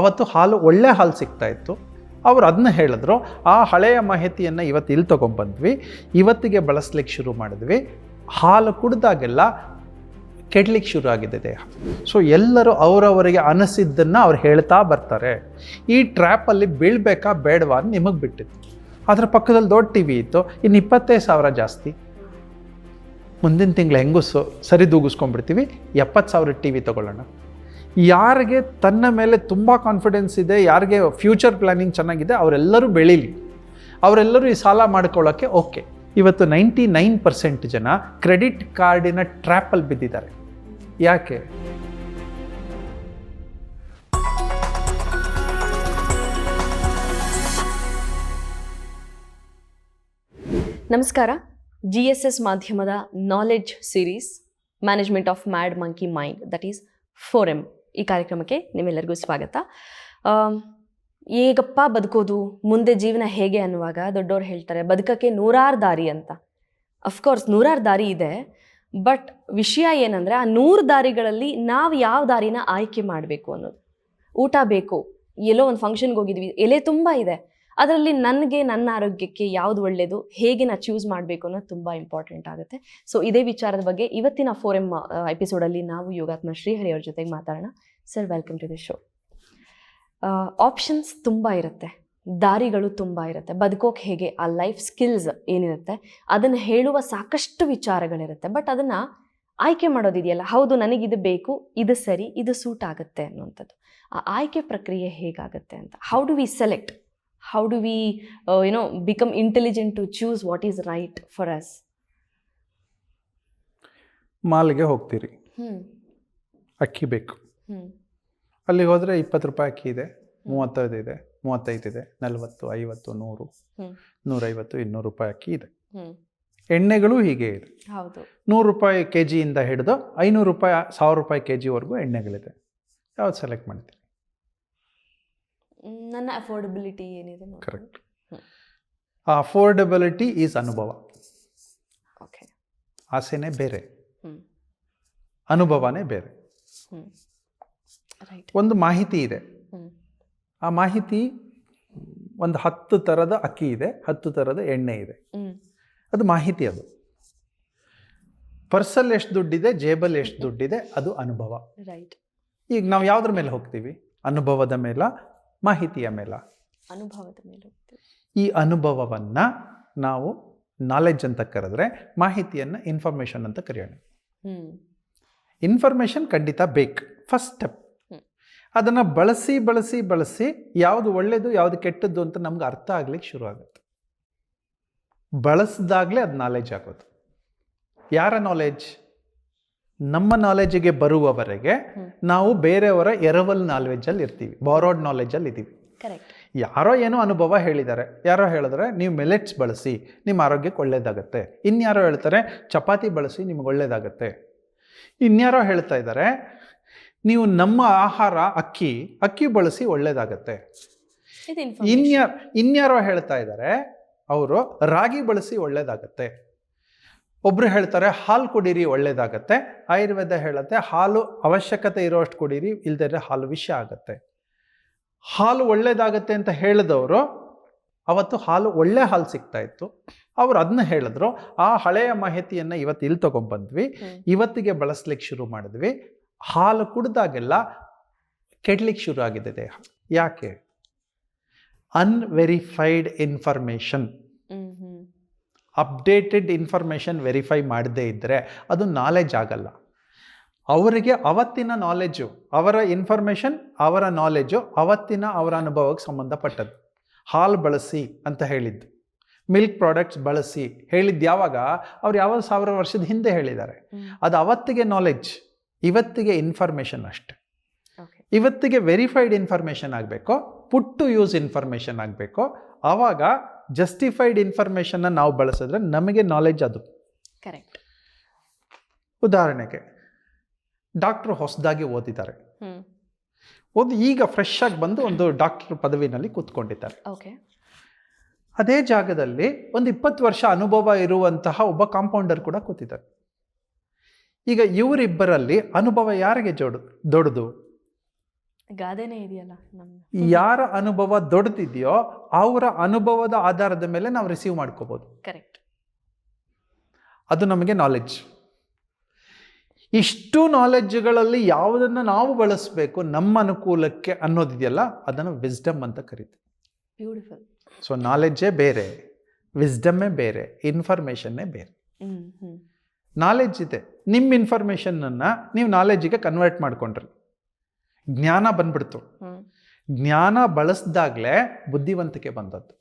ಅವತ್ತು ಹಾಲು ಒಳ್ಳೆ ಹಾಲು ಸಿಗ್ತಾ ಇತ್ತು. ಅವ್ರು ಅದನ್ನ ಹೇಳಿದ್ರು, ಆ ಹಳೆಯ ಮಾಹಿತಿಯನ್ನು ಇವತ್ತು ಇಲ್ಲಿ ತೊಗೊಂಬಂದ್ವಿ ಇವತ್ತಿಗೆ ಬಳಸ್ಲಿಕ್ಕೆ ಶುರು ಮಾಡಿದ್ವಿ. ಹಾಲು ಕುಡ್ದಾಗೆಲ್ಲ ಕೆಡ್ಲಿಕ್ಕೆ ಶುರು ಆಗಿದೆ ದೇಹ. ಸೊ ಎಲ್ಲರೂ ಅವರವರಿಗೆ ಅನಿಸಿದ್ದನ್ನು ಅವ್ರು ಹೇಳ್ತಾ ಬರ್ತಾರೆ. ಈ ಟ್ರ್ಯಾಪಲ್ಲಿ ಬೀಳ್ಬೇಕಾ ಬೇಡವಾ ಅಂತ ನಿಮಗೆ ಬಿಟ್ಟಿತ್ತು. ಅದರ ಪಕ್ಕದಲ್ಲಿ ದೊಡ್ಡ ಟಿ ವಿ ಇತ್ತು. ಇನ್ನು ಇಪ್ಪತ್ತೈದು ಸಾವಿರ ಜಾಸ್ತಿ. ಮುಂದಿನ ತಿಂಗಳು ಹೆಂಗೂ ಸರಿದೂಗಿಸ್ಕೊಂಡ್ಬಿಡ್ತೀವಿ ಸರಿ ದೂಗಿಸ್ಕೊಂಡ್ಬಿಡ್ತೀವಿ. ಎಪ್ಪತ್ತು ಸಾವಿರ ಟಿ ವಿ ತೊಗೊಳ್ಳೋಣ. ಯಾರಿಗೆ ತನ್ನ ಮೇಲೆ ತುಂಬ ಕಾನ್ಫಿಡೆನ್ಸ್ ಇದೆ, ಯಾರಿಗೆ ಫ್ಯೂಚರ್ ಪ್ಲ್ಯಾನಿಂಗ್ ಚೆನ್ನಾಗಿದೆ, ಅವರೆಲ್ಲರೂ ಬೆಳೀಲಿ. ಅವರೆಲ್ಲರೂ ಈ ಸಾಲ ಮಾಡ್ಕೊಳ್ಳೋಕ್ಕೆ ಓಕೆ ಇವತ್ತು ನೈಂಟಿ ನೈನ್ ಪರ್ಸೆಂಟ್ ಜನ ಕ್ರೆಡಿಟ್ ಕಾರ್ಡಿನ ಟ್ರ್ಯಾಪಲ್ಲಿ ಬಿದ್ದಿದ್ದಾರೆ. ಯಾಕೆ? ನಮಸ್ಕಾರ. ಜಿ ಎಸ್ ಎಸ್ ಮಾಧ್ಯಮದ knowledge series management of mad monkey mind that is four M ಈ ಕಾರ್ಯಕ್ರಮಕ್ಕೆ ನಿಮ್ಮೆಲ್ಲರಿಗೂ ಸ್ವಾಗತ. ಈಗಪ್ಪ ಬದುಕೋದು, ಮುಂದೆ ಜೀವನ ಹೇಗೆ ಅನ್ನುವಾಗ ದೊಡ್ಡವ್ರು ಹೇಳ್ತಾರೆ, ಬದುಕಕ್ಕೆ ನೂರಾರು ದಾರಿ ಅಂತ. ಅಫ್ಕೋರ್ಸ್ ನೂರಾರು ದಾರಿ ಇದೆ ಬಟ್ ವಿಷಯ ಏನಂದರೆ ಆ ನೂರು ದಾರಿಗಳಲ್ಲಿ ನಾವು ಯಾವ ದಾರಿನ ಆಯ್ಕೆ ಮಾಡಬೇಕು ಅನ್ನೋದು. ಊಟ ಬೇಕು, ಎಲ್ಲೋ ಒಂದು ಫಂಕ್ಷನ್ಗೆ ಹೋಗಿದ್ವಿ, ಎಲೆ ತುಂಬ ಇದೆ ಅದರಲ್ಲಿ ನನಗೆ ನನ್ನ ಆರೋಗ್ಯಕ್ಕೆ ಯಾವ್ದು ಒಳ್ಳೆಯದು ಹೇಗೆ ನಾನು ಚೂಸ್ ಮಾಡಬೇಕು ಅನ್ನೋದು ತುಂಬ ಇಂಪಾರ್ಟೆಂಟ್ ಆಗುತ್ತೆ. ಸೊ ಇದೇ ವಿಚಾರದ ಬಗ್ಗೆ ಇವತ್ತಿನ ಫೋರ್ ಎಂ ಎಪಿಸೋಡಲ್ಲಿ ನಾವು ಯೋಗಾತ್ಮ ಶ್ರೀಹರಿ ಅವ್ರ ಜೊತೆಗೆ ಮಾತಾಡೋಣ. Sir welcome to the show options ತುಂಬ ಇರುತ್ತೆ. ದಾರಿಗಳು ತುಂಬ ಇರುತ್ತೆ. ಬದುಕೋಕೆ ಹೇಗೆ, ಆ ಲೈಫ್ ಸ್ಕಿಲ್ಸ್ ಏನಿರುತ್ತೆ, ಅದನ್ನು ಹೇಳುವ ಸಾಕಷ್ಟು ವಿಚಾರಗಳಿರುತ್ತೆ. ಬಟ್ ಅದನ್ನು ಆಯ್ಕೆ ಮಾಡೋದಿದೆಯಲ್ಲ, ಹೌದು ನನಗಿದು ಬೇಕು, ಇದು ಸರಿ, ಇದು ಸೂಟ್ ಆಗುತ್ತೆ ಅನ್ನುವಂಥದ್ದು. ಆ ಆಯ್ಕೆ ಪ್ರಕ್ರಿಯೆ ಹೇಗಾಗುತ್ತೆ ಅಂತ how do we select how do we you know become intelligent to choose what is right for us ಮಾಲ್ಗೆ ಹೋಗ್ತೀರಿ. ಅಕ್ಕಿ ಬೇಕು. ಅಲ್ಲಿಗೆ ಹೋದರೆ ಇಪ್ಪತ್ತು ರೂಪಾಯಿ ಅಕ್ಕಿ ಇದೆ ಮೂವತ್ತೈದು ಇದೆ ಮೂವತ್ತೈದು ಇದೆ ನಲವತ್ತು ಐವತ್ತು ನೂರು ನೂರೈವತ್ತು ಇನ್ನೂರು ರೂಪಾಯಿ ಅಕ್ಕಿ ಇದೆ. ಎಣ್ಣೆಗಳು ಹೀಗೆ ಇದೆ. ನೂರು ರೂಪಾಯಿ ಕೆ ಜಿಯಿಂದ ಹಿಡಿದು ಐನೂರು ರೂಪಾಯಿ ಸಾವಿರ ರೂಪಾಯಿ ಕೆ ಜಿವರೆಗೂ ಎಣ್ಣೆಗಳಿದೆ. ಯಾವ್ದು ಸೆಲೆಕ್ಟ್ ಮಾಡ್ತೀರಿ? ನನ್ನ ಅಫೋರ್ಡಬಿಲಿಟಿ ಏನಿದೆ ಕರೆಕ್ಟ್. ಆ ಅಫೋರ್ಡಬಿಲಿಟಿ ಈಸ್ ಅನುಭವ. ಓಕೆ ಆಸೆನೇ ಬೇರೆ. ಅನುಭವನೇ ಬೇರೆ. ಒಂದು ಮಾಹಿತಿ ಇದೆ. ಆ ಮಾಹಿತಿ ಒಂದು ಹತ್ತು ಥರದ ಅಕ್ಕಿ ಇದೆ ಹತ್ತು ಥರದ ಎಣ್ಣೆ ಇದೆ. ಅದು ಮಾಹಿತಿ ಅದು. ಪರ್ಸಲ್ ಎಷ್ಟು ದುಡ್ಡಿದೆ ಜೇಬಲ್ ಎಷ್ಟು ದುಡ್ಡಿದೆ ಅದು ಅನುಭವ. ರೈಟ್ ಈಗ ನಾವು ಯಾವುದ್ರ ಮೇಲೆ ಹೋಗ್ತೀವಿ? ಅನುಭವದ ಮೇಲ ಮಾಹಿತಿಯ ಮೇಲ. ಅನುಭವದ ಮೇಲೆ ಈ ಅನುಭವವನ್ನು ನಾವು ನಾಲೆಡ್ಜ್ ಅಂತ ಕರೆದ್ರೆ ಮಾಹಿತಿಯನ್ನು ಇನ್ಫಾರ್ಮೇಷನ್ ಅಂತ ಕರೆಯೋಣ. ಇನ್ಫಾರ್ಮೇಷನ್ ಖಂಡಿತ ಬೇಕು. First step. ಅದನ್ನು ಬಳಸಿ ಬಳಸಿ ಬಳಸಿ ಯಾವುದು ಒಳ್ಳೆಯದು ಯಾವುದು ಕೆಟ್ಟದ್ದು ಅಂತ ನಮ್ಗೆ ಅರ್ಥ ಆಗ್ಲಿಕ್ಕೆ ಶುರು ಆಗುತ್ತೆ. ಬಳಸಿದಾಗಲೇ ಅದು ನಾಲೆಜ್ ಆಗೋದು. ಯಾರ ನಾಲೆಜ್ ನಮ್ಮ ನಾಲೆಜ್ಗೆ ಬರುವವರೆಗೆ ನಾವು ಬೇರೆಯವರ ಎರವಲ್ ನಾಲೆಜಲ್ಲಿ ಇರ್ತೀವಿ ಬಾರೋಡ್ ನಾಲೆಜಲ್ಲಿ ಇದ್ದೀವಿ. ಯಾರೋ ಏನೋ ಅನುಭವ ಹೇಳಿದ್ದಾರೆ ಯಾರೋ ಹೇಳಿದ್ರೆ ನೀವು ಮೆಲೆಟ್ಸ್ ಬಳಸಿ ನಿಮ್ಮ ಆರೋಗ್ಯಕ್ಕೆ ಒಳ್ಳೇದಾಗತ್ತೆ. ಇನ್ಯಾರೋ ಹೇಳ್ತಾರೆ ಚಪಾತಿ ಬಳಸಿ ನಿಮ್ಗೆ ಒಳ್ಳೇದಾಗತ್ತೆ. ಇನ್ಯಾರೋ ಹೇಳ್ತಾ ಇದ್ದಾರೆ ನೀವು ನಮ್ಮ ಆಹಾರ ಅಕ್ಕಿ ಅಕ್ಕಿ ಬಳಸಿ ಒಳ್ಳೇದಾಗತ್ತೆ. ಇನ್ಯಾರ ಇನ್ಯಾರೋ ಹೇಳ್ತಾ ಇದ್ದಾರೆ ಅವರು ರಾಗಿ ಬಳಸಿ ಒಳ್ಳೇದಾಗತ್ತೆ. ಒಬ್ರು ಹೇಳ್ತಾರೆ ಹಾಲು ಕುಡೀರಿ ಒಳ್ಳೇದಾಗತ್ತೆ. ಆಯುರ್ವೇದ ಹೇಳುತ್ತೆ ಹಾಲು ಅವಶ್ಯಕತೆ ಇರೋಷ್ಟು ಕುಡೀರಿ ಇಲ್ದಿದ್ರೆ ಹಾಲು ವಿಷ ಆಗತ್ತೆ. ಹಾಲು ಒಳ್ಳೇದಾಗತ್ತೆ ಅಂತ ಹೇಳಿದವರು ಅವತ್ತು ಹಾಲು ಒಳ್ಳೆ ಹಾಲು ಸಿಗ್ತಾ ಇತ್ತು. ಅವ್ರು ಅದನ್ನ ಹೇಳಿದ್ರು ಆ ಹಳೆಯ ಮಾಹಿತಿಯನ್ನು ಇವತ್ತು ಇಲ್ಲಿ ತಗೊಂಡ್ಬಂದ್ವಿ. ಇವತ್ತಿಗೆ ಬಳಸ್ಲಿಕ್ಕೆ ಶುರು ಮಾಡಿದ್ವಿ. ಹಾಲು ಕುಡ್ದಾಗೆಲ್ಲ ಕೆಡ್ಲಿಕ್ಕೆ ಶುರು ಆಗಿದೆ ದೇಹ. ಯಾಕೆ? Unverified information. ಹ್ಞೂ ಅಪ್ಡೇಟೆಡ್ ಇನ್ಫಾರ್ಮೇಷನ್ ವೆರಿಫೈ ಮಾಡದೇ ಇದ್ದರೆ ಅದು ನಾಲೆಜ್ ಆಗಲ್ಲ. ಅವರಿಗೆ ಅವತ್ತಿನ ನಾಲೆಜು ಅವರ ಇನ್ಫಾರ್ಮೇಷನ್ ಅವರ ನಾಲೆಜು ಅವತ್ತಿನ ಅವರ ಅನುಭವಕ್ಕೆ ಸಂಬಂಧಪಟ್ಟದ್ದು. ಹಾಲು ಬಳಸಿ ಅಂತ ಹೇಳಿದ್ದು. ಮಿಲ್ಕ್ ಪ್ರಾಡಕ್ಟ್ಸ್ ಬಳಸಿ ಹೇಳಿದ್ದು ಯಾವಾಗ? ಅವ್ರು ಯಾವ ಸಾವಿರ ವರ್ಷದ ಹಿಂದೆ ಹೇಳಿದ್ದಾರೆ. ಅದು ಅವತ್ತಿಗೆ ನಾಲೆಜ್ ಇವತ್ತಿಗೆ ಇನ್ಫಾರ್ಮೇಷನ್ ಅಷ್ಟೆ. ಇವತ್ತಿಗೆ ವೆರಿಫೈಡ್ ಇನ್ಫಾರ್ಮೇಷನ್ ಆಗಬೇಕು ಪುಟ್ ಟು ಯೂಸ್ ಇನ್ಫಾರ್ಮೇಷನ್ ಆಗಬೇಕು ಆವಾಗ ಜಸ್ಟಿಫೈಡ್ ಇನ್ಫಾರ್ಮೇಷನ್ನ ನಾವು ಬಳಸಿದ್ರೆ ನಮಗೆ ನಾಲೆಜ್ ಅದು. ಕರೆಕ್ಟ್ ಉದಾಹರಣೆಗೆ ಡಾಕ್ಟ್ರು ಹೊಸದಾಗಿ ಓದಿದ್ದಾರೆ. ಒಂದು ಓದಿ ಈಗ ಫ್ರೆಶ್ ಆಗಿ ಬಂದು ಒಂದು ಡಾಕ್ಟರ್ ಪದವಿನಲ್ಲಿ ಕೂತ್ಕೊಂಡಿದ್ದಾರೆ. ಓಕೆ ಅದೇ ಜಾಗದಲ್ಲಿ ಒಂದು ಇಪ್ಪತ್ತು ವರ್ಷ ಅನುಭವ ಇರುವಂತಹ ಒಬ್ಬ ಕಾಂಪೌಂಡರ್ ಕೂಡ ಕೂತಿದ್ದಾರೆ. ಈಗ ಇವರಿಬ್ಬರಲ್ಲಿ ಅನುಭವ ಯಾರಿಗೆ ಜೋಡು ದೊಡ್ಡದು? ಗಾದೆನೇ ಇದೆಯಲ್ಲ ಯಾರ ಅನುಭವ ದೊಡ್ಡದಿದೆಯೋ ಅವರ ಅನುಭವದ ಆಧಾರದ ಮೇಲೆ ನಾವು ರಿಸೀವ್ ಮಾಡ್ಕೋಬೋದು. ಕರೆಕ್ಟ್ ಅದು ನಮಗೆ ನಾಲೆಡ್ಜ್ ಇಷ್ಟು ನಾಲೆಡ್ಜ್ಗಳಲ್ಲಿ ಯಾವುದನ್ನು ನಾವು ಬಳಸಬೇಕು ನಮ್ಮ ಅನುಕೂಲಕ್ಕೆ ಅನ್ನೋದಿದೆಯಲ್ಲ ಅದನ್ನು ವಿಸ್ಡಮ್ ಅಂತ ಕರಿತೀವಿ. ಬ್ಯೂಟಿಫುಲ್ ಸೊ ನಾಲೆಡ್ಜೇ ಬೇರೆ ವಿಸ್ಡಮ್ಮೇ ಬೇರೆ ಇನ್ಫಾರ್ಮೇಷನ್ನೇ ಬೇರೆ. ನಾಲೆಡ್ಜ್ ಇದೆ. ನಿಮ್ಮ ಇನ್ಫಾರ್ಮೇಷನನ್ನು ನೀವು ನಾಲೆಡ್ಜಿಗೆ ಕನ್ವರ್ಟ್ ಮಾಡ್ಕೊಂಡ್ರಿ. ಜ್ಞಾನ ಬಂದ್ಬಿಡ್ತು. ಜ್ಞಾನ ಬಳಸ್ದಾಗಲೇ ಬುದ್ಧಿವಂತಿಕೆ ಬಂದದ್ದು.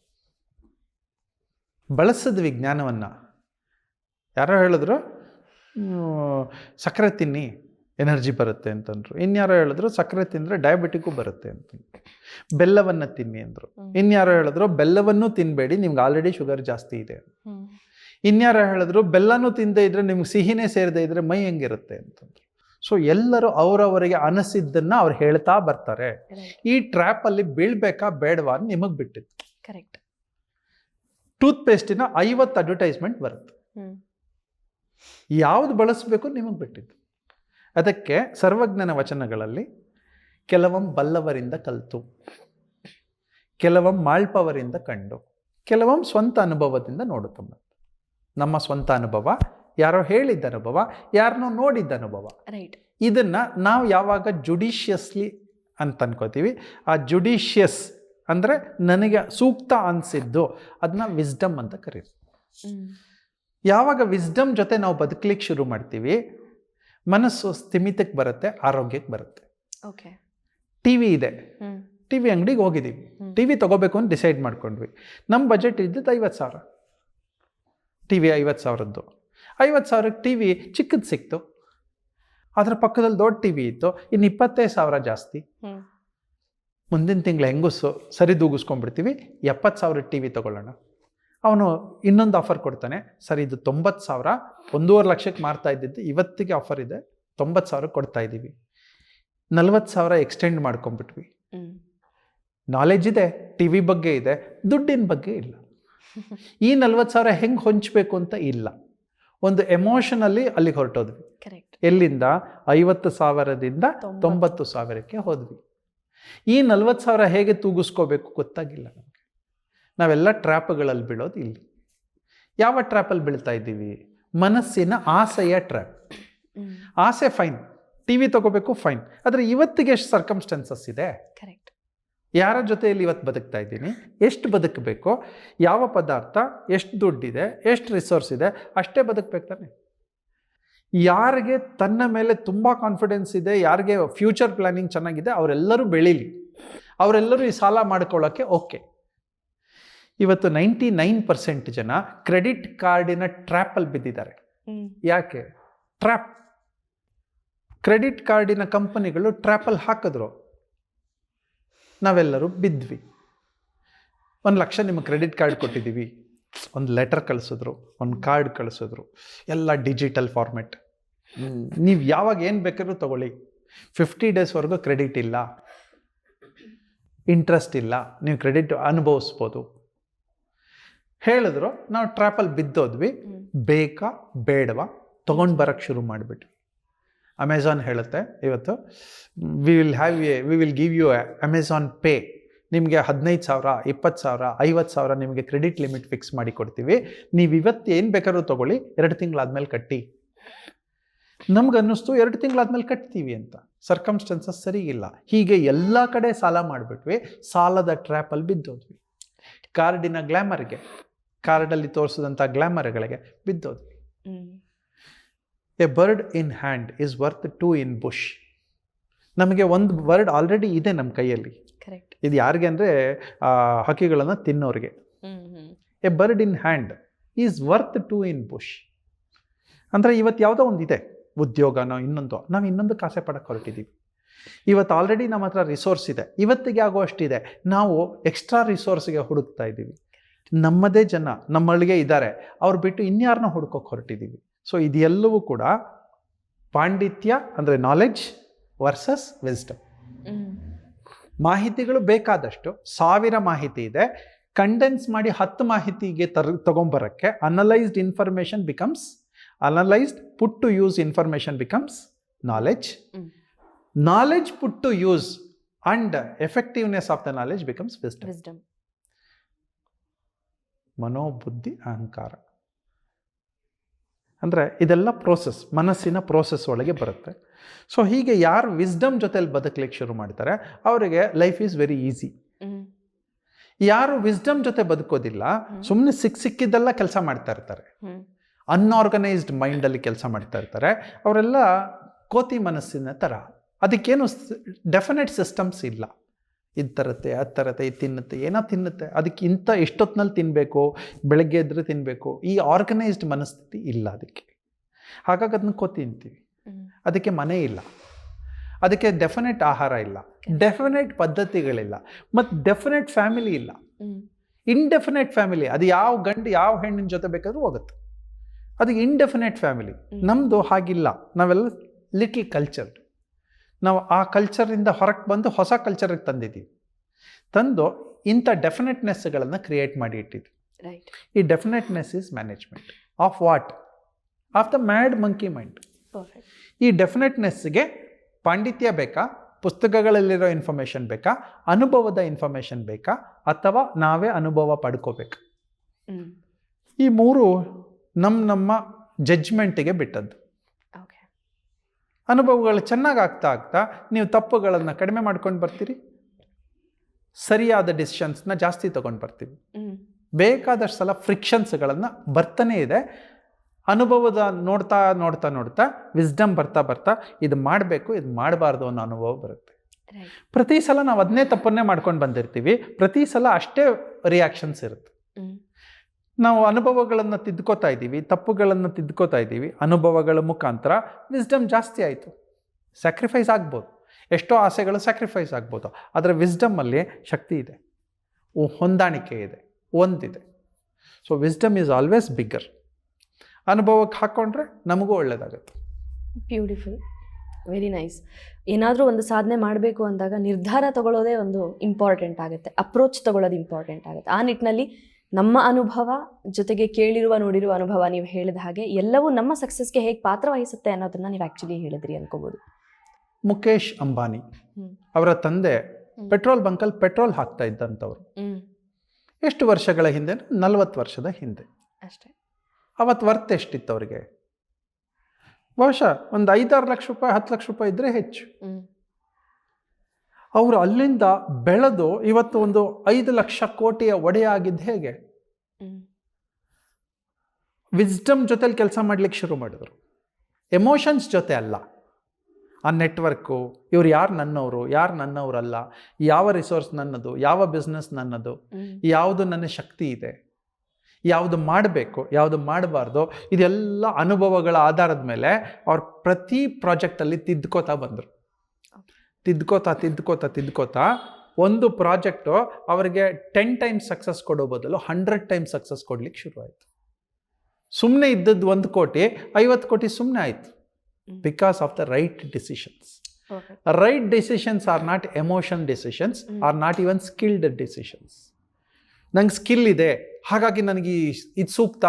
ಬಳಸಿದ್ವಿ ಜ್ಞಾನವನ್ನು. ಯಾರೋ ಹೇಳಿದ್ರು ಸಕ್ಕರೆ ತಿನ್ನಿ ಎನರ್ಜಿ ಬರುತ್ತೆ ಅಂತಂದ್ರು. ಇನ್ಯಾರೋ ಹೇಳಿದ್ರು ಸಕ್ಕರೆ ತಿಂದರೆ ಡಯಾಬಿಟಿಕ್ಕು ಬರುತ್ತೆ ಅಂತ ಬೆಲ್ಲವನ್ನು ತಿನ್ನಿ ಅಂದರು. ಇನ್ಯಾರೋ ಹೇಳಿದ್ರು ಬೆಲ್ಲವನ್ನು ತಿನ್ನಬೇಡಿ ನಿಮ್ಗೆ ಆಲ್ರೆಡಿ ಶುಗರ್ ಜಾಸ್ತಿ ಇದೆ. ಇನ್ಯಾರೋ ಹೇಳಿದ್ರು ಬೆಲ್ಲನೂ ತಿಂದೇ ಇದ್ರೆ ನಿಮ್ಗೆ ಸಿಹಿನೇ ಸೇರದೇ ಇದ್ರೆ ಮೈ ಹೆಂಗಿರುತ್ತೆ ಅಂತಂದ್ರು. ಸೊ ಎಲ್ಲರೂ ಅವರವರಿಗೆ ಅನಿಸಿದ್ದನ್ನ ಅವ್ರು ಹೇಳ್ತಾ ಬರ್ತಾರೆ. ಈ ಈ ಟ್ರ್ಯಾಪಲ್ಲಿ ಬೀಳ್ಬೇಕಾ ಬೇಡವಾ ನಿಮಗೆ ಬಿಟ್ಟಿದ್ದು. ಕರೆಕ್ಟ್ ಟೂತ್ ಪೇಸ್ಟಿನ ಐವತ್ತು ಅಡ್ವರ್ಟೈಸ್ಮೆಂಟ್ ಬರುತ್ತೆ. ಯಾವ್ದು ಯಾವುದು ಬಳಸಬೇಕು ನಿಮಗೆ ಬಿಟ್ಟಿದ್ದು. ಅದಕ್ಕೆ ಸರ್ವಜ್ಞನ ವಚನಗಳಲ್ಲಿ ಕೆಲವೊಮ್ಮೆ ಬಲ್ಲವರಿಂದ ಕಲಿತು ಕೆಲವೊಮ್ಮೆ ಮಾಳ್ಪವರಿಂದ ಕಂಡು ಕೆಲವೊಮ್ಮೆ ಸ್ವಂತ ಅನುಭವದಿಂದ ನೋಡುತ್ತಮ್ಮ ನಮ್ಮ ಸ್ವಂತ ಅನುಭವ ಯಾರೋ ಹೇಳಿದ್ದ ಅನುಭವ ಯಾರನ್ನೋ ನೋಡಿದ್ದ ಅನುಭವ ರೈಟ್ ಇದನ್ನು ನಾವು ಯಾವಾಗ ಜುಡಿಷಿಯಸ್ಲಿ ಅಂತ ಅನ್ಕೋತೀವಿ ಆ ಜುಡಿಷಿಯಸ್ ಅಂದರೆ ನನಗೆ ಸೂಕ್ತ ಅನಿಸಿದ್ದು ಅದನ್ನ ವಿಸ್ಡಮ್ ಅಂತ ಕರೀರಿ. ಯಾವಾಗ ವಿಸ್ಡಮ್ ಜೊತೆ ನಾವು ಬದುಕಲಿಕ್ಕೆ ಶುರು ಮಾಡ್ತೀವಿ ಮನಸ್ಸು ಸ್ಥಿಮಿತಕ್ಕೆ ಬರುತ್ತೆ ಆರೋಗ್ಯಕ್ಕೆ ಬರುತ್ತೆ. ಓಕೆ ಟಿ ವಿ ಇದೆ. ಟಿ ವಿ ಅಂಗಡಿಗೆ ಹೋಗಿದ್ದೀವಿ. ಟಿ ವಿ ತೊಗೋಬೇಕು ಅಂತ ಡಿಸೈಡ್ ಮಾಡ್ಕೊಂಡ್ವಿ. ನಮ್ಮ ಬಜೆಟ್ ಇದ್ದಿದ್ದು ಐವತ್ತು ಸಾವಿರ. ಟಿ ವಿ ಐವತ್ತು ಸಾವಿರದ್ದು. ಐವತ್ತು ಸಾವಿರಕ್ಕೆ ಟಿ ವಿ ಚಿಕ್ಕದು ಸಿಕ್ತು. ಅದರ ಪಕ್ಕದಲ್ಲಿ ದೊಡ್ಡ ಟಿ ವಿ ಇತ್ತು. ಇನ್ನು ಇಪ್ಪತ್ತೈದು ಸಾವಿರ ಜಾಸ್ತಿ. ಮುಂದಿನ ತಿಂಗಳು ಹೆಂಗೂ ಸರಿದೂಗಿಸ್ಕೊಂಡ್ಬಿಡ್ತೀವಿ ಸರಿ ದೂಗಿಸ್ಕೊಂಡ್ಬಿಡ್ತೀವಿ. ಎಪ್ಪತ್ತು ಸಾವಿರ ಟಿ ವಿ ತೊಗೊಳ್ಳೋಣ. ಅವನು ಇನ್ನೊಂದು ಆಫರ್ ಕೊಡ್ತಾನೆ. ಸರ್ ಇದು ತೊಂಬತ್ತು ಸಾವಿರ. ಒಂದೂವರೆ ಲಕ್ಷಕ್ಕೆ ಮಾರ್ತಾ ಇದ್ದಿದ್ದು ಇವತ್ತಿಗೆ ಆಫರ್ ಇದೆ. ತೊಂಬತ್ತು ಸಾವಿರ ಕೊಡ್ತಾ ಇದ್ದೀವಿ. ನಲ್ವತ್ತು ಸಾವಿರ ಎಕ್ಸ್ಟೆಂಡ್ ಮಾಡ್ಕೊಂಬಿಟ್ವಿ ನಾಲೆಜ್ ಇದೆ ಟಿ ವಿ ಬಗ್ಗೆ ಇದೆ ದುಡ್ಡಿನ ಬಗ್ಗೆ ಇಲ್ಲ. ಈ ನಲ್ವತ್ತು ಸಾವಿರ ಹೆಂಗೆ ಹೊಂಚಬೇಕು ಅಂತ ಇಲ್ಲ. ಒಂದು ಎಮೋಷನಲ್ಲಿ ಅಲ್ಲಿಗೆ ಹೊರಟೋದ್ವಿ. ಕರೆಕ್ಟ್ ಎಲ್ಲಿಂದ? ಐವತ್ತು ಸಾವಿರದಿಂದ ತೊಂಬತ್ತು. ಸಾವಿರಕ್ಕೆ ಹೋದ್ವಿ. ಈ ನಲ್ವತ್ತು ಸಾವಿರ ಹೇಗೆ ತೂಗಿಸ್ಕೋಬೇಕು ಗೊತ್ತಾಗಿಲ್ಲ ನಮಗೆ. ನಾವೆಲ್ಲ ಟ್ರ್ಯಾಪ್ಗಳಲ್ಲಿ ಬೀಳೋದು ಇಲ್ಲಿ. ಯಾವ ಟ್ರ್ಯಾಪಲ್ಲಿ ಬೀಳ್ತಾ ಇದ್ದೀವಿ? ಮನಸ್ಸಿನ ಆಸೆಯ ಟ್ರ್ಯಾಪ್. ಆಸೆ ಫೈನ್ ಟಿ ವಿ ತಗೋಬೇಕು ಫೈನ್ ಆದರೆ ಇವತ್ತಿಗೆ ಎಷ್ಟು ಸರ್ಕಮ್ಸ್ಟೆನ್ಸಸ್ ಇದೆ? ಕರೆಕ್ಟ್ ಯಾರ ಜೊತೆಯಲ್ಲಿ ಇವತ್ತು ಬದುಕ್ತಾ ಇದ್ದೀನಿ? ಎಷ್ಟು ಬದುಕಬೇಕು? ಯಾವ ಪದಾರ್ಥ? ಎಷ್ಟು ದುಡ್ಡಿದೆ? ಎಷ್ಟು ರಿಸೋರ್ಸ್ ಇದೆ? ಅಷ್ಟೇ ಬದುಕಬೇಕು ತಾನೆ. ಯಾರಿಗೆ ತನ್ನ ಮೇಲೆ ತುಂಬ ಕಾನ್ಫಿಡೆನ್ಸ್ ಇದೆ ಯಾರಿಗೆ ಫ್ಯೂಚರ್ ಪ್ಲ್ಯಾನಿಂಗ್ ಚೆನ್ನಾಗಿದೆ ಅವರೆಲ್ಲರೂ ಬೆಳೀಲಿ. ಅವರೆಲ್ಲರೂ ಈ ಸಾಲ ಮಾಡ್ಕೊಳ್ಳೋಕ್ಕೆ ಓಕೆ ಇವತ್ತು ನೈಂಟಿ ನೈನ್ ಪರ್ಸೆಂಟ್ ಜನ ಕ್ರೆಡಿಟ್ ಕಾರ್ಡಿನ ಟ್ರ್ಯಾಪಲ್ಲಿ ಬಿದ್ದಿದ್ದಾರೆ. ಯಾಕೆ? ಟ್ರ್ಯಾಪ್ ಕ್ರೆಡಿಟ್ ಕಾರ್ಡಿನ ಕಂಪನಿಗಳು ಟ್ರ್ಯಾಪಲ್ಲಿ ಹಾಕಿದ್ರು. ನಾವೆಲ್ಲರೂ ಬಿದ್ವಿ. ಒಂದು ಲಕ್ಷ ನಿಮಗೆ ಕ್ರೆಡಿಟ್ ಕಾರ್ಡ್ ಕೊಟ್ಟಿದ್ದೀವಿ. ಒಂದು ಲೆಟರ್ ಕಳಿಸಿದ್ರು ಒಂದು ಕಾರ್ಡ್ ಕಳಿಸಿದ್ರು ಎಲ್ಲ ಡಿಜಿಟಲ್ ಫಾರ್ಮೆಟ್. ನೀವು ಯಾವಾಗ ಏನು ಬೇಕಾದ್ರೂ ತಗೊಳ್ಳಿ. ಫಿಫ್ಟಿ ಡೇಸ್ವರೆಗೂ ಕ್ರೆಡಿಟ್ ಇಲ್ಲ. ಇಂಟ್ರೆಸ್ಟ್ ಇಲ್ಲ. ನೀವು ಕ್ರೆಡಿಟ್ ಅನುಭವಿಸ್ಬೋದು. ಹೇಳಿದ್ರು ನಾವು ಟ್ರ್ಯಾಪಲ್ಲಿ ಬಿದ್ದೋದ್ವಿ. ಬೇಕಾ ಬೇಡವಾ ತೊಗೊಂಡು ಬರೋಕ್ಕೆ ಶುರು ಮಾಡಿಬಿಟ್ವಿ. ಅಮೆಝಾನ್ ಹೇಳುತ್ತೆ ಇವತ್ತು. We will have a we will give you Amazon pay ನಿಮಗೆ ಹದಿನೈದು ಸಾವಿರ, ಇಪ್ಪತ್ತು ಸಾವಿರ, ಐವತ್ತು ಸಾವಿರ ನಿಮಗೆ ಕ್ರೆಡಿಟ್ ಲಿಮಿಟ್ ಫಿಕ್ಸ್ ಮಾಡಿ ಕೊಡ್ತೀವಿ. ನೀವು ಇವತ್ತು ಏನು ಬೇಕಾದ್ರೂ ತೊಗೊಳ್ಳಿ, ಎರಡು ತಿಂಗಳಾದ್ಮೇಲೆ ಕಟ್ಟಿ. ನಮ್ಗೆ ಅನ್ನಿಸ್ತು ಎರಡು ತಿಂಗಳಾದ್ಮೇಲೆ ಕಟ್ತೀವಿ ಅಂತ. ಸರ್ಕಮ್ಸ್ಟೆನ್ಸಸ್ ಸರಿಯಿಲ್ಲ ಹೀಗೆ ಎಲ್ಲ ಕಡೆ ಸಾಲ ಮಾಡಿಬಿಟ್ವಿ. ಸಾಲದ ಟ್ರ್ಯಾಪಲ್ಲಿ ಬಿದ್ದೋದ್ವಿ. ಕಾರ್ಡಿನ ಗ್ಲ್ಯಾಮರ್ಗೆ ಕಾರ್ಡಲ್ಲಿ ತೋರಿಸಿದಂಥ ಗ್ಲ್ಯಾಮರ್ಗಳಿಗೆ ಬಿದ್ದೋದ್ವಿ. A bird in hand is worth two in bush ನಮಗೆ ಒಂದು ವರ್ಡ್ ಆಲ್ರೆಡಿ ಇದೆ ನಮ್ಮ ಕೈಯಲ್ಲಿ. ಕರೆಕ್ಟ್ ಇದು ಯಾರಿಗೆ ಅಂದರೆ ಹಕ್ಕಿಗಳನ್ನು ತಿನ್ನೋರಿಗೆ. A bird in hand is worth two in bush ಅಂದರೆ ಇವತ್ತು ಯಾವುದೋ ಒಂದು ಇದೆ ಉದ್ಯೋಗನೋ ಇನ್ನೊಂದು. ನಾವು ಇನ್ನೊಂದು ಕಾಸೆ ಪಡಕ್ಕೆ ಹೊರಟಿದ್ದೀವಿ ಇವತ್ತು ಆಲ್ರೆಡಿ ನಮ್ಮ ಹತ್ರ ರಿಸೋರ್ಸ್ ಇದೆ. ಇವತ್ತಿಗೆ ಆಗುವಷ್ಟಿದೆ ನಾವು ಎಕ್ಸ್ಟ್ರಾ ರಿಸೋರ್ಸ್ಗೆ ಹುಡುಕ್ತಾ ಇದ್ದೀವಿ ನಮ್ಮದೇ ಜನ ನಮ್ಮಳಿಗೆ ಇದ್ದಾರೆ. ಅವ್ರು ಬಿಟ್ಟು ಇನ್ಯಾರನ್ನ ಹುಡ್ಕೋಕೆ ಹೊರಟಿದ್ದೀವಿ ಸೊ ಇದೆಲ್ಲವೂ ಕೂಡ ಪಾಂಡಿತ್ಯ ಅಂದರೆ ನಾಲೆಡ್ಜ್ ವರ್ಸಸ್ ವಿಸ್ಡಮ್ ಹ್ಮ್ ಮಾಹಿತಿಗಳು ಬೇಕಾದಷ್ಟು ಸಾವಿರ ಮಾಹಿತಿ ಇದೆ. ಕಂಡೆನ್ಸ್ ಮಾಡಿ ಹತ್ತು ಮಾಹಿತಿಗೆ ತರ್ ತಗೊಂಬರೋಕ್ಕೆ analysed information becomes analysed put to use information becomes knowledge hmm. Knowledge put to use and effectiveness of the knowledge becomes wisdom wisdom ಮನೋಬುದ್ಧಿ ಅಹಂಕಾರ. ಅಂದರೆ ಇದೆಲ್ಲ ಪ್ರೋಸೆಸ್ ಮನಸ್ಸಿನ ಪ್ರೋಸೆಸ್ ಒಳಗೆ ಬರುತ್ತೆ. ಸೊ ಹೀಗೆ ಯಾರು ವಿಸ್ಡಮ್ ಜೊತೆಲಿ ಬದುಕಲಿಕ್ಕೆ ಶುರು ಮಾಡ್ತಾರೆ ಅವರಿಗೆ ಲೈಫ್ ಈಸ್ ವೆರಿ ಈಸಿ ಯಾರು ವಿಸ್ಡಮ್ ಜೊತೆ ಬದುಕೋದಿಲ್ಲ ಸುಮ್ಮನೆ ಸಿಕ್ ಸಿಕ್ಕಿದ್ದೆಲ್ಲ ಕೆಲಸ ಮಾಡ್ತಾ ಇರ್ತಾರೆ. ಅನ್ಆರ್ಗನೈಸ್ಡ್ ಮೈಂಡಲ್ಲಿ ಕೆಲಸ ಮಾಡ್ತಾ ಇರ್ತಾರೆ. ಅವರೆಲ್ಲ ಕೋತಿ ಮನಸ್ಸಿನ ಥರ ಅದಕ್ಕೇನು ಡೆಫಿನೆಟ್ ಸಿಸ್ಟಮ್ಸ್ ಇಲ್ಲ. ಇದು ತರುತ್ತೆ ಅದು ತರುತ್ತೆ ಇದು ತಿನ್ನುತ್ತೆ ಏನೋ ತಿನ್ನುತ್ತೆ. ಅದಕ್ಕೆ ಇಂಥ ಎಷ್ಟೊತ್ತಿನಲ್ಲಿ ತಿನ್ನಬೇಕು ಬೆಳಗ್ಗೆ ಎದ್ರೆ ತಿನ್ನಬೇಕು ಈ ಆರ್ಗನೈಸ್ಡ್ ಮನಸ್ಥಿತಿ ಇಲ್ಲ ಅದಕ್ಕೆ. ಹಾಗಾಗಿ ಅದನ್ನ ಕೊ ತಿಂತೀವಿ ಅದಕ್ಕೆ ಮನೆ ಇಲ್ಲ. ಅದಕ್ಕೆ ಡೆಫಿನೆಟ್ ಆಹಾರ ಇಲ್ಲ. ಡೆಫಿನೆಟ್ ಪದ್ಧತಿಗಳಿಲ್ಲ. ಮತ್ತು ಡೆಫಿನೆಟ್ ಫ್ಯಾಮಿಲಿ ಇಲ್ಲ. ಇಂಡೆಫಿನೆಟ್ ಫ್ಯಾಮಿಲಿ ಅದು ಯಾವ ಗಂಡು ಯಾವ ಹೆಣ್ಣಿನ ಜೊತೆ ಬೇಕಾದರೂ ಹೋಗುತ್ತೆ. ಅದು ಇಂಡೆಫಿನೆಟ್ ಫ್ಯಾಮಿಲಿ. ನಮ್ಮದು ಹಾಗಿಲ್ಲ. ನಾವೆಲ್ಲ ಲಿಟಲ್ ಕಲ್ಚರ್ಡ್ ನಾವು ಆ ಕಲ್ಚರಿಂದ ಹೊರಗೆ ಬಂದು ಹೊಸ ಕಲ್ಚರಿಗೆ ತಂದಿದ್ದೀವಿ. ತಂದು ಇಂಥ ಡೆಫಿನೆಟ್ನೆಸ್ಗಳನ್ನು ಕ್ರಿಯೇಟ್ ಮಾಡಿ ಇಟ್ಟಿದ್ವಿ. ಈ definiteness is management of what of the mad monkey mind ಈ ಡೆಫಿನೆಟ್ನೆಸ್ಗೆ ಪಾಂಡಿತ್ಯ ಬೇಕಾ? ಪುಸ್ತಕಗಳಲ್ಲಿರೋ ಇನ್ಫಾರ್ಮೇಷನ್ ಬೇಕಾ? ಅನುಭವದ ಇನ್ಫಾರ್ಮೇಷನ್ ಬೇಕಾ? ಅಥವಾ ನಾವೇ ಅನುಭವ ಪಡ್ಕೋಬೇಕು? ಈ ಮೂರು ನಮ್ಮ ನಮ್ಮ ಜಡ್ಜ್ಮೆಂಟಿಗೆ ಬಿಟ್ಟದ್ದು. ಅನುಭವಗಳು ಚೆನ್ನಾಗಿ ಆಗ್ತಾ ಆಗ್ತಾ ನೀವು ತಪ್ಪುಗಳನ್ನು ಕಡಿಮೆ ಮಾಡ್ಕೊಂಡು ಬರ್ತೀರಿ? ಸರಿಯಾದ ಡಿಸಿಷನ್ಸ್ನ ಜಾಸ್ತಿ ತೊಗೊಂಡು ಬರ್ತೀವಿ. ಬೇಕಾದಷ್ಟು ಸಲ ಫ್ರಿಕ್ಷನ್ಸ್ಗಳನ್ನು ಬರ್ತಾನೇ ಇದೆ. ಅನುಭವದ ನೋಡ್ತಾ ನೋಡ್ತಾ ನೋಡ್ತಾ ವಿಸ್ಡಮ್ ಬರ್ತಾ ಬರ್ತಾ ಇದು ಮಾಡಬೇಕು ಇದು ಮಾಡಬಾರ್ದು ಅನ್ನೋ ಅನುಭವ ಬರುತ್ತೆ. ಪ್ರತಿ ಸಲ ನಾವು ಅದನ್ನೇ ತಪ್ಪನ್ನೇ ಮಾಡ್ಕೊಂಡು ಬಂದಿರ್ತೀವಿ. ಪ್ರತಿ ಸಲ ಅಷ್ಟೇ ರಿಯಾಕ್ಷನ್ಸ್ ಇರುತ್ತೆ. ನಾವು ಅನುಭವಗಳನ್ನು ತಿದ್ಕೋತಾ ಇದ್ದೀವಿ, ತಪ್ಪುಗಳನ್ನು ತಿದ್ಕೋತಾ ಇದ್ದೀವಿ, ಅನುಭವಗಳ ಮುಖಾಂತರ ವಿಸ್ಡಮ್ ಜಾಸ್ತಿ ಆಯಿತು. ಸ್ಯಾಕ್ರಿಫೈಸ್ ಆಗ್ಬೋದು. ಎಷ್ಟೋ ಆಸೆಗಳು ಸ್ಯಾಕ್ರಿಫೈಸ್ ಆಗ್ಬೋದು. ಆದರೆ ವಿಸ್ಡಮಲ್ಲಿ ಶಕ್ತಿ ಇದೆ. ಹೊಂದಾಣಿಕೆ ಇದೆ. ಒಂದಿದೆ. So wisdom is always bigger ಅನುಭವಕ್ಕೆ ಹಾಕ್ಕೊಂಡ್ರೆ ನಮಗೂ ಒಳ್ಳೆಯದಾಗುತ್ತೆ ಬ್ಯೂಟಿಫುಲ್ ವೆರಿ ನೈಸ್ ಏನಾದರೂ ಒಂದು ಸಾಧನೆ ಮಾಡಬೇಕು ಅಂದಾಗ ನಿರ್ಧಾರ ತಗೊಳ್ಳೋದೇ ಒಂದು ಇಂಪಾರ್ಟೆಂಟ್ ಆಗುತ್ತೆ. ಅಪ್ರೋಚ್ ತಗೊಳ್ಳೋದು ಇಂಪಾರ್ಟೆಂಟ್ ಆಗುತ್ತೆ. ಆ ನಿಟ್ಟಿನಲ್ಲಿ ನಮ್ಮ ಅನುಭವ ಜೊತೆಗೆ ಕೇಳಿರುವ ನೋಡಿರುವ ಅನುಭವ ನೀವು ಹೇಳಿದ ಹಾಗೆ ಎಲ್ಲವೂ ನಮ್ಮ ಸಕ್ಸಸ್ಗೆ ಹೇಗೆ ಪಾತ್ರ ವಹಿಸುತ್ತೆ ಅನ್ನೋದನ್ನ ನೀವು ಆ್ಯಕ್ಚುಲಿ ಹೇಳಿದ್ರಿ ಅನ್ಕೋಬೋದು. ಮುಖೇಶ್ ಅಂಬಾನಿ ಅವರ ತಂದೆ. ಪೆಟ್ರೋಲ್ ಬಂಕಲ್ಲಿ ಪೆಟ್ರೋಲ್ ಹಾಕ್ತಾ ಇದ್ದಂಥವ್ರು. ಎಷ್ಟು ವರ್ಷಗಳ ಹಿಂದೆ? ನಲವತ್ತು ವರ್ಷದ ಹಿಂದೆ. ಅಷ್ಟೇ. ಅವತ್ತು ವರ್ತ್ ಎಷ್ಟಿತ್ತು ಅವರಿಗೆ? ಬಹುಶಃ ಒಂದು ಐದಾರು ಲಕ್ಷ ರೂಪಾಯಿ ಹತ್ತು ಲಕ್ಷ ರೂಪಾಯಿ ಇದ್ದರೆ ಹೆಚ್ಚು. ಅವರು ಅಲ್ಲಿಂದ ಬೆಳೆದು ಇವತ್ತು ಒಂದು ಐದು ಲಕ್ಷ ಕೋಟಿಯ ಒಡೆಯ ಆಗಿದ್ದು ಹೇಗೆ ವಿಸ್ಡಮ್ ಜೊತೆಲಿ ಕೆಲಸ ಮಾಡ್ಲಿಕ್ಕೆ ಶುರು ಮಾಡಿದ್ರು. ಎಮೋಷನ್ಸ್ ಜೊತೆ ಅಲ್ಲ. ಆ ನೆಟ್ವರ್ಕು ಇವ್ರು ಯಾರು ನನ್ನವರು ಯಾರು ನನ್ನವರಲ್ಲ ಯಾವ ರಿಸೋರ್ಸ್ ನನ್ನದು ಯಾವ ಬಿಸ್ನೆಸ್ ನನ್ನದು ಯಾವುದು ನನ್ನ ಶಕ್ತಿ ಇದೆ ಯಾವುದು ಮಾಡಬೇಕು ಯಾವುದು ಮಾಡಬಾರ್ದು ಇದೆಲ್ಲ ಅನುಭವಗಳ ಆಧಾರದ ಮೇಲೆ ಅವ್ರು ಪ್ರತಿ ಪ್ರಾಜೆಕ್ಟಲ್ಲಿ ತಿದ್ಕೋತಾ ಬಂದರು. ತಿದ್ಕೋತಾ ತಿದ್ಕೋತಾ ತಿದ್ಕೋತಾ ಒಂದು ಪ್ರಾಜೆಕ್ಟು ಅವರಿಗೆ ಟೆನ್ ಟೈಮ್ಸ್ ಸಕ್ಸಸ್ ಕೊಡೋ ಬದಲು ಹಂಡ್ರೆಡ್ ಟೈಮ್ಸ್ ಸಕ್ಸಸ್ ಕೊಡ್ಲಿಕ್ಕೆ ಶುರುವಾಯಿತು. ಸುಮ್ಮನೆ ಇದ್ದದ್ದು ಒಂದು ಕೋಟಿ ಐವತ್ತು ಕೋಟಿ ಸುಮ್ಮನೆ ಆಯಿತು. Because of the right decisions right decisions are not emotion decisions are not even skilled decisions ನಂಗೆ ಸ್ಕಿಲ್ ಇದೆ ಹಾಗಾಗಿ ನನಗೆ ಈ- ಇದು ಸೂಕ್ತ.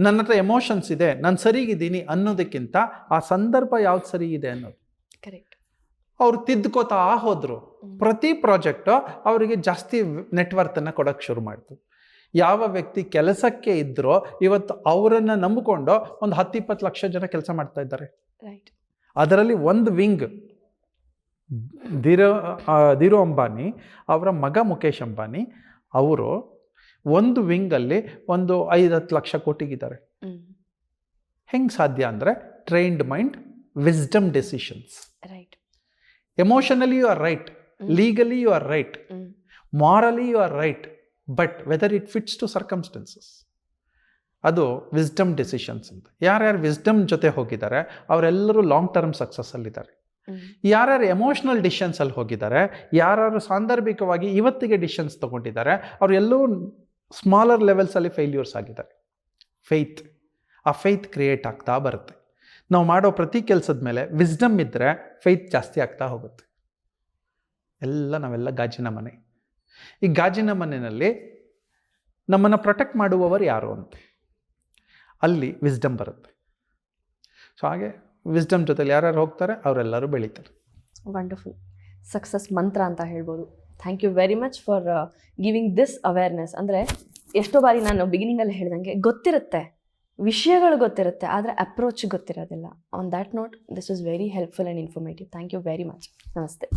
ನನ್ನ ಹತ್ರ ಎಮೋಷನ್ಸ್ ಇದೆ ನಾನು ಸರಿಗಿದ್ದೀನಿ ಅನ್ನೋದಕ್ಕಿಂತ ಆ ಸಂದರ್ಭ ಯಾವ್ದು ಸರಿ ಇದೆ ಅನ್ನೋದು. ಅವ್ರು ತಿದ್ಕೋತಾ ಹೋದರು. ಪ್ರತಿ ಪ್ರಾಜೆಕ್ಟು ಅವರಿಗೆ ಜಾಸ್ತಿ ನೆಟ್ವರ್ತನ್ನು ಕೊಡೋಕ್ಕೆ ಶುರು ಮಾಡ್ತು. ಯಾವ ವ್ಯಕ್ತಿ ಕೆಲಸಕ್ಕೆ ಇದ್ದರೋ ಇವತ್ತು ಅವರನ್ನು ನಂಬಿಕೊಂಡು ಒಂದು ಹತ್ತು ಇಪ್ಪತ್ತು ಲಕ್ಷ ಜನ ಕೆಲಸ ಮಾಡ್ತಾ ಇದ್ದಾರೆ. ರೈಟ್ ಅದರಲ್ಲಿ ಒಂದು ವಿಂಗ್ ಧೀರೋ ಧೀರು ಅಂಬಾನಿ ಅವರ ಮಗ ಮುಖೇಶ್ ಅಂಬಾನಿ ಅವರು ಒಂದು ವಿಂಗಲ್ಲಿ ಒಂದು ಐದು ಹತ್ತು ಲಕ್ಷ ಕೋಟಿಗಿದ್ದಾರೆ ಹೆಂಗೆ ಸಾಧ್ಯ ಅಂದರೆ trained mind wisdom decisions right emotionally you are right legally you are right morally you are right but whether it fits to circumstances ಅದು ವಿಸ್ಡಮ್ ಡಿಸಿಷನ್ಸ್ ಅಂತ. ಯಾರ್ಯಾರು ವಿಸ್ಡಮ್ ಜೊತೆ ಹೋಗಿದ್ದಾರೆ ಅವರೆಲ್ಲರೂ ಲಾಂಗ್ ಟರ್ಮ್ ಸಕ್ಸಸ್ಸಲ್ಲಿದ್ದಾರೆ ಯಾರ್ಯಾರು ಎಮೋಷ್ನಲ್ ಡಿಸಿಷನ್ಸಲ್ಲಿ ಹೋಗಿದ್ದಾರೆ ಯಾರ್ಯಾರು ಸಾಂದರ್ಭಿಕವಾಗಿ ಇವತ್ತಿಗೆ ಡಿಸಿಷನ್ಸ್ ತೊಗೊಂಡಿದ್ದಾರೆ ಅವರೆಲ್ಲೂ ಸ್ಮಾಲರ್ ಲೆವೆಲ್ಸಲ್ಲಿ ಫೇಲ್ಯೂರ್ಸ್ ಆಗಿದ್ದಾರೆ. ಫೇತ್ ಆ ಫೇತ್ ಕ್ರಿಯೇಟ್ ಆಗ್ತಾ ಬರುತ್ತೆ. ನಾವು ಮಾಡೋ ಪ್ರತಿ ಕೆಲಸದ ಮೇಲೆ ವಿಸ್ಡಮ್ ಇದ್ದರೆ ಫೇತ್ ಜಾಸ್ತಿ ಆಗ್ತಾ ಹೋಗುತ್ತೆ. ಎಲ್ಲ ನಾವೆಲ್ಲ ಗಾಜಿನ ಮನೆ. ಈ ಗಾಜಿನ ಮನೆಯಲ್ಲಿ ನಮ್ಮನ್ನು ಪ್ರೊಟೆಕ್ಟ್ ಮಾಡುವವರು ಯಾರು ಅಂತ? ಅಲ್ಲಿ ವಿಸ್ಡಮ್ ಬರುತ್ತೆ. ಸೊ ಹಾಗೆ ವಿಸ್ಡಮ್ ಜೊತೆಲಿ ಯಾರ್ಯಾರು ಹೋಗ್ತಾರೆ, ಅವರೆಲ್ಲರೂ ಬೆಳೀತಾರೆ. ವಂಡರ್ಫುಲ್ ಸಕ್ಸಸ್ ಮಂತ್ರ ಅಂತ ಹೇಳ್ಬೋದು. Thank you very much for giving this awareness ಅಂದರೆ ಎಷ್ಟೋ ಬಾರಿ ನಾನು ಬಿಗಿನಿಂಗಲ್ಲಿ ಹೇಳ್ದಂಗೆ ಗೊತ್ತಿರುತ್ತೆ. ವಿಷಯಗಳು ಗೊತ್ತಿರುತ್ತೆ, ಆದರೆ ಅಪ್ರೋಚ್ ಗೊತ್ತಿರೋದಿಲ್ಲ. On that note this is very helpful and informative thank you very much ನಮಸ್ತೆ.